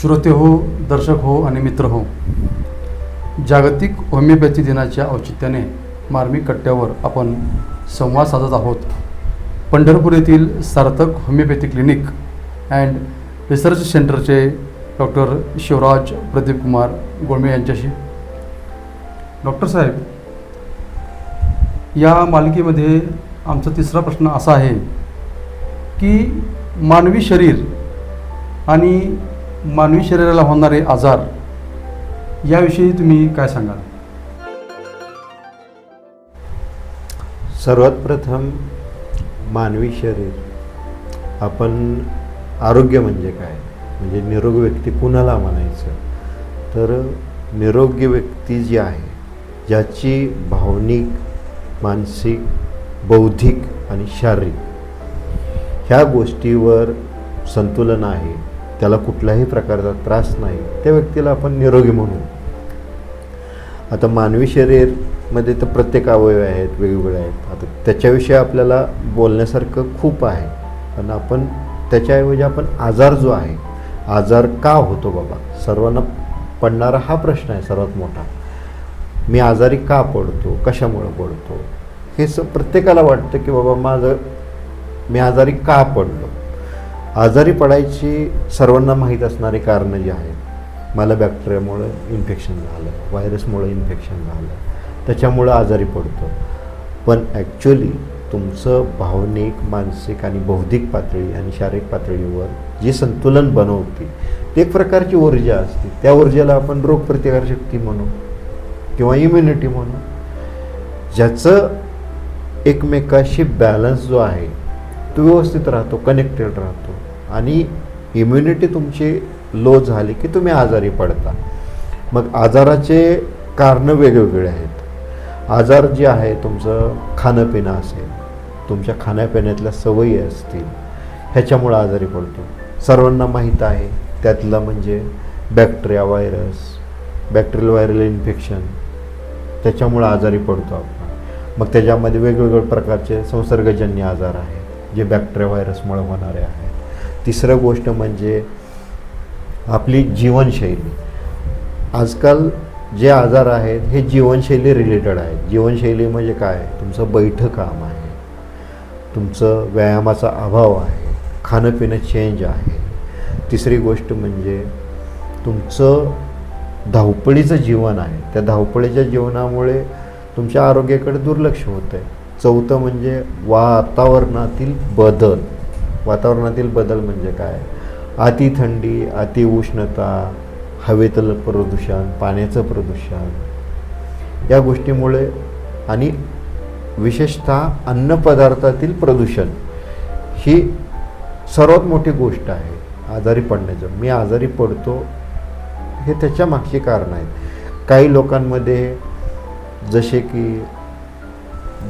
श्रोते हो दर्शक हो आणि मित्र हो जागतिक होमिओपॅथी दिनाच्या औचित्याने मार्मिक कट्ट्यावर आपण संवाद साधत आहोत. पंढरपूर येथील Sarthak homeopathy clinic and research सेंटरचे डॉक्टर शिवराज प्रदीप कुमार गोळमे यांच्याशी. डॉक्टर साहेब या मालिकेमध्ये आमचा तिसरा प्रश्न असा आहे की मानवी शरीर आणि मानवी शरीराला होणारे आजार याविषयी तुम्ही काय सांगाल? सर्वात प्रथम मानवी शरीर आपण आरोग्य म्हणजे काय? म्हणजे निरोगी व्यक्ती कुणाला म्हणायचं? तर निरोगी व्यक्ती जी आहे ज्याची भावनिक मानसिक बौद्धिक आणि शारीरिक ह्या गोष्टीवर संतुलन आहे. त्याला कुठल्याही प्रकारचा त्रास नाही. त्या व्यक्तीला आपण निरोगी म्हणू. आता मानवी शरीरमध्ये तर प्रत्येक अवयव आहेत वेगवेगळे आहेत. आता त्याच्याविषयी आपल्याला बोलण्यासारखं खूप आहे. पण आपण त्याच्याऐवजी आपण आजार जो आहे आजार का होतो बाबा? सर्वांना पडणारा हा प्रश्न आहे सर्वात मोठा. मी आजारी का पडतो? कशामुळं पडतो? हे स प्रत्येकाला वाटतं की बाबा माझं मी आजारी का पडलो? आजारी पडायची सर्वांना माहीत असणारी कारणं जी आहेत मला बॅक्टेरियामुळं इन्फेक्शन झालं व्हायरसमुळं इन्फेक्शन झालं त्याच्यामुळं आजारी पडतो. पण ॲक्च्युली तुमचं भावनिक मानसिक आणि बौद्धिक पातळी आणि शारीरिक पातळीवर जे संतुलन बनवते ते एक प्रकारची ऊर्जा असते. त्या ऊर्जेला आपण रोगप्रतिकारशक्ती म्हणू किंवा इम्युनिटी म्हणू. ज्याचं एकमेकाशी बॅलन्स जो आहे तो व्यवस्थित राहतो कनेक्टेड राहतो. आणि इम्युनिटी तुमची लो झाली की तुम्ही आजारी पडता. मग आजाराचे कारणं वेगवेगळे आहेत. आजार जे आहे तुमचं खाणंपिणं असेल तुमच्या खाण्यापिण्यातल्या सवयी असतील ह्याच्यामुळं आजारी पडतो. सर्वांना माहीत आहे त्यातलं म्हणजे bacteria virus bacterial viral infection त्याच्यामुळं आजारी पडतो आपण. मग त्याच्यामध्ये वेगवेगळ्या प्रकारचे संसर्गजन्य आजार आहेत. जे बॅक्टेरिया व्हायरसमुळे होणारे आहेत. तिसरं गोष्ट म्हणजे आपली जीवनशैली. आजकाल जे आजार आहेत हे जीवनशैली रिलेटेड आहेत. जीवनशैली म्हणजे काय? तुमचं बैठं काम आहे. तुमचं व्यायामाचा अभाव आहे. खाणंपिणं चेंज आहे. तिसरी गोष्ट म्हणजे तुमचं धावपळीचं जीवन आहे. त्या धावपळीच्या जीवनामुळे तुमच्या आरोग्याकडे दुर्लक्ष होतं आहे चौथं म्हणजे वातावरणातील बदल. वातावरणातील बदल म्हणजे काय? अति थंडी अति उष्णता हवेतलं प्रदूषण पाण्याचं प्रदूषण. या गोष्टीमुळे आणि विशेषतः अन्नपदार्थातील प्रदूषण ही सर्वात मोठी गोष्ट आहे. आजारी पडण्याचं. मी आजारी पडतो हे त्याच्या मागची कारणं आहेत. काही लोकांमध्ये जसे की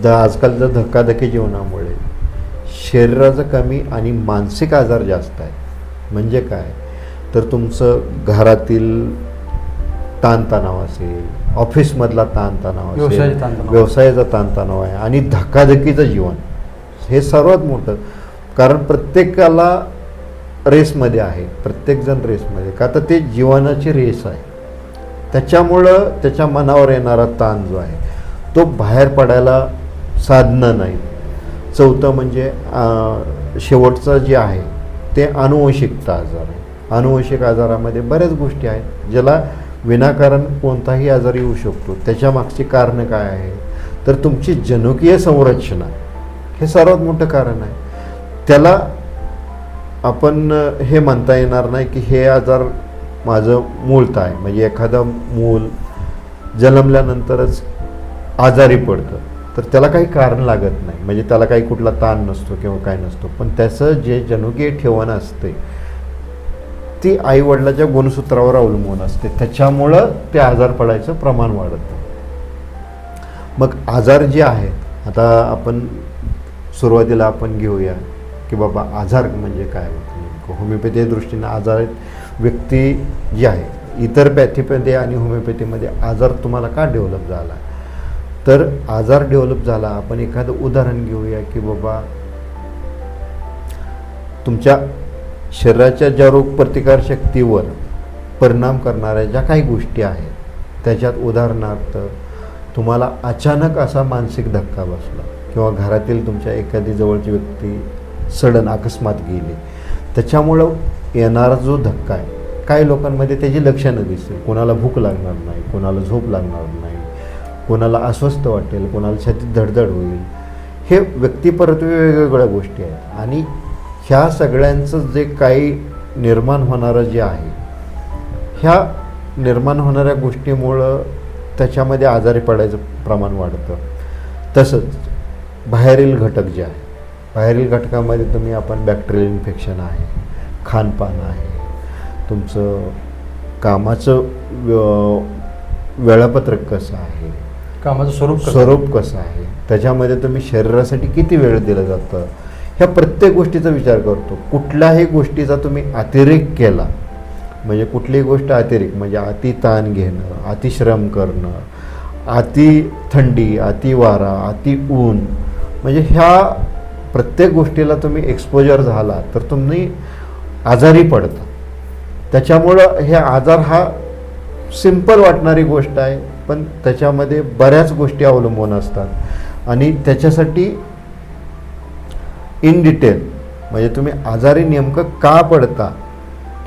द आजकालच्या धक्काधक्की जीवनामुळे. शरीराचं कमी आणि मानसिक आजार जास्त आहे. म्हणजे काय? तर तुमचं घरातील ताणतणाव असेल ऑफिसमधला ताणतणाव असेल. व्यवसायाचा ताणतणाव. आहे आणि धक्काधक्कीचं जीवन. हे सर्वात मोठं. कारण प्रत्येकाला रेसमध्ये आहे. प्रत्येकजण रेसमध्ये. का तर ते जीवनाची रेस आहे. त्याच्यामुळं त्याच्या मनावर येणारा ताण जो आहे तो बाहेर पडायला साधनं नाही चौथं म्हणजे शेवटचं जे आहे ते अनुवंशिकता आजार आहे. अनुवंशिक आजारामध्ये बऱ्याच गोष्टी आहेत ज्याला विनाकारण कोणताही आजार येऊ शकतो. त्याच्यामागची कारणं काय आहे? तर तुमची जनुकीय संरचना हे सर्वात मोठं कारण आहे. त्याला आपण हे म्हणता येणार नाही की हे आजार माझं मूळत आहे. म्हणजे एखादं मूल जन्मल्यानंतरच आजारी पडतं. तर त्याला काही कारण लागत नाही. म्हणजे त्याला काही कुठला ताण नसतो किंवा काय नसतो. पण त्याचं जे जनुकीय ठेवण असते ती आईवडिलाच्या गुणसूत्रावर अवलंबून असते. त्याच्यामुळं ते आजार पडायचं प्रमाण वाढतं मग आजार जे आहेत आता आपण सुरुवातीला आपण घेऊया की बाबा आजार म्हणजे काय होतं नेमकं? होमिओपॅथी दृष्टीनं आजार व्यक्ती जी आहे इतर पॅथीमध्ये आणि होमिओपॅथीमध्ये आजार तुम्हाला का डेव्हलप झाला? तर आजार डेव्हलप झाला. आपण एखादं उदाहरण घेऊया की बाबा तुमच्या शरीराच्या ज्या रोगप्रतिकारशक्तीवर परिणाम करणाऱ्या ज्या काही गोष्टी आहेत त्याच्यात उदाहरणार्थ तुम्हाला अचानक असा मानसिक धक्का बसला किंवा घरातील तुमच्या एखादी जवळची व्यक्ती सडन अकस्मात गेली. त्याच्यामुळं येणारा जो धक्का आहे काही लोकांमध्ये त्याची लक्षणं दिसतील. कोणाला भूक लागणार नाही कोणाला झोप लागणार नाही कोणाला अस्वस्थ वाटेल कोणाला छातीत धडधड होईल. हे व्यक्तिपरत्वे वेगवेगळ्या गोष्टी आहेत. आणि ह्या सगळ्यांचं जे काही निर्माण होणारं जे आहे ह्या निर्माण होणाऱ्या गोष्टीमुळं त्याच्यामध्ये आजारी पडायचं प्रमाण वाढतं. तसंच बाहेरील घटक जे आहे बाहेरील घटकामध्ये तुम्ही आपण बॅक्टेरियल इन्फेक्शन आहे खानपान आहे तुमचं कामाचं व्य- वेळापत्रक कसं आहे कामाचं स्वरूप स्वरूप कसं आहे? त्याच्यामध्ये तुम्ही शरीरासाठी किती वेळ दिलं जातं? ह्या प्रत्येक गोष्टीचा विचार करतो. कुठल्याही गोष्टीचा तुम्ही अतिरेक केला म्हणजे कुठलीही गोष्ट अतिरेक म्हणजे अति ताण घेणं अतिश्रम करणं अति थंडी अति वारा अति ऊन म्हणजे ह्या प्रत्येक गोष्टीला तुम्ही एक्सपोजर झाला तर तुम्ही आजारी पडता. त्याच्यामुळं हे आजार हा सिंपल वाटणारी गोष्ट आहे. पण त्याच्यामध्ये बऱ्याच गोष्टी अवलंबून असतात. आणि त्याच्यासाठी इन डिटेल म्हणजे तुम्ही आजारी नेमकं का पडता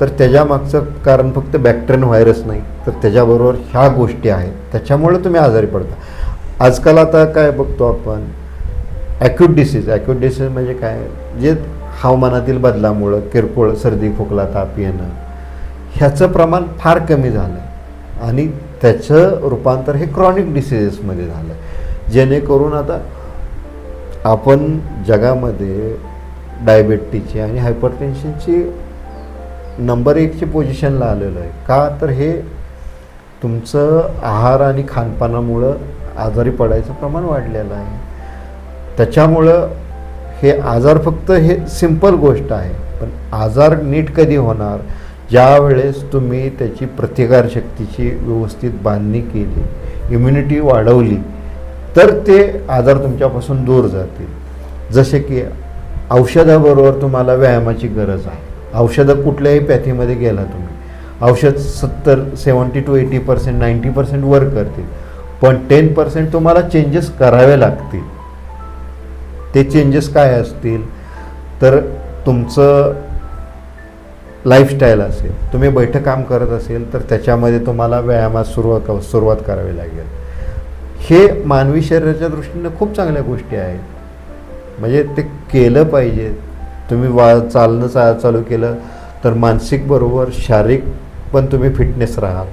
तर त्याच्यामागचं कारण फक्त बॅक्टेरियन व्हायरस नाही. तर त्याच्याबरोबर ह्या गोष्टी आहेत. त्याच्यामुळे तुम्ही आजारी पडता. आजकाल आता काय बघतो आपण? ॲक्यूट डिसीज ॲक्यूट डिसीज म्हणजे काय? जे हवामानातील बदलामुळं किरकोळ सर्दी खोकला ताप येणं ह्याचं प्रमाण फार कमी झालं आहे आणि त्याचं रूपांतर हे क्रॉनिक डिसिजेसमध्ये झालं. आहे जेणेकरून आता आपण जगामध्ये डायबेटीची आणि हायपरटेन्शनची नंबर एकची पोझिशनला आलेलो आहे. का तर हे तुमचं आहार आणि खानपानामुळं आजारी पडायचं प्रमाण वाढलेलं आहे. त्याच्यामुळं हे आजार फक्त हे सिंपल गोष्ट आहे. पण आजार नीट कधी होणार? ज्यावेळेस तुम्ही त्याची प्रतिकारशक्तीची व्यवस्थित बांधणी केली इम्युनिटी वाढवली तर ते आजार तुमच्यापासून दूर जातील. जसे की औषधाबरोबर तुम्हाला व्यायामाची गरज आहे. औषधं कुठल्याही पॅथीमध्ये गेला तुम्ही. औषध सत्तर seventy two eighty percent ninety percent work करतील. पण टेन पर्सेंट तुम्हाला चेंजेस करावे लागतील. ते चेंजेस काय असतील? तर तुमचं लाईफस्टाईल असेल तुम्ही बैठक काम करत असेल तर त्याच्यामध्ये तुम्हाला व्यायामास सुरुवात सुरुवात करावी लागेल. हे मानवी शरीराच्या दृष्टीनं खूप चांगल्या गोष्टी आहेत. म्हणजे ते केलं पाहिजे. तुम्ही वा चालणं चा चालू केलं तर मानसिक बरोबर शारीरिक पण तुम्ही फिटनेस राहाल.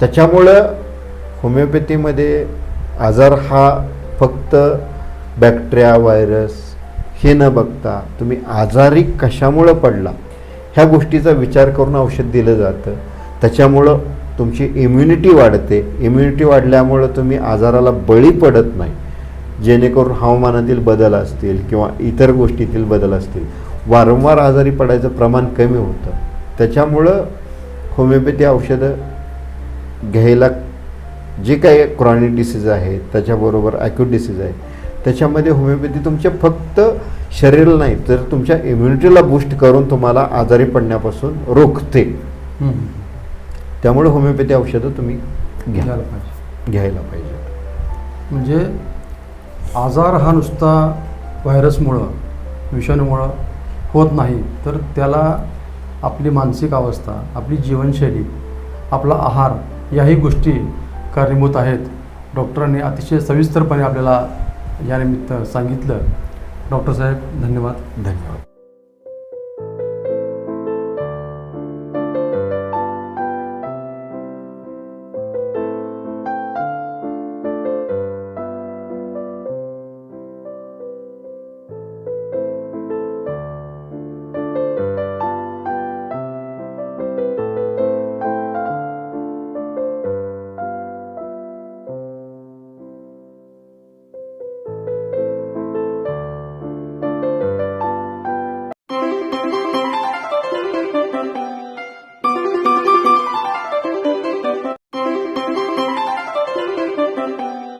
त्याच्यामुळं होमिओपॅथीमध्ये आजार हा फक्त बॅक्टेरिया व्हायरस हे न बघता तुम्ही आजारी कशामुळं पडला? ह्या गोष्टीचा विचार करून औषध दिलं जातं. त्याच्यामुळं तुमची इम्युनिटी वाढते. इम्युनिटी वाढल्यामुळं तुम्ही आजाराला बळी पडत नाही. जेणेकरून हवामानातील बदल असतील किंवा इतर गोष्टीतील बदल असतील. वारंवार आजारी पडायचं प्रमाण कमी होतं. त्याच्यामुळं होमिओपॅथी औषधं घ्यायला जे काही क्रॉनिक डिसीज आहे त्याच्याबरोबर ॲक्यूट डिसीज आहे त्याच्यामध्ये होमिओपॅथी तुमच्या फक्त शरीराला नाही तर तुमच्या इम्युनिटीला बूस्ट करून तुम्हाला आजारी पडण्यापासून रोखते. त्यामुळे होमिओपॅथी औषधं तुम्ही घ्या. घ्यायला पाहिजे. घ्यायला पाहिजे. म्हणजे आजार हा नुसता व्हायरसमुळं विषाणूमुळं होत नाही तर त्याला आपली मानसिक अवस्था आपली जीवनशैली आपला आहार याही गोष्टी कारणीभूत आहेत. डॉक्टरांनी अतिशय सविस्तरपणे आपल्याला यानिमित्त सांगितलं. डॉक्टर साहेब धन्यवाद. धन्यवाद.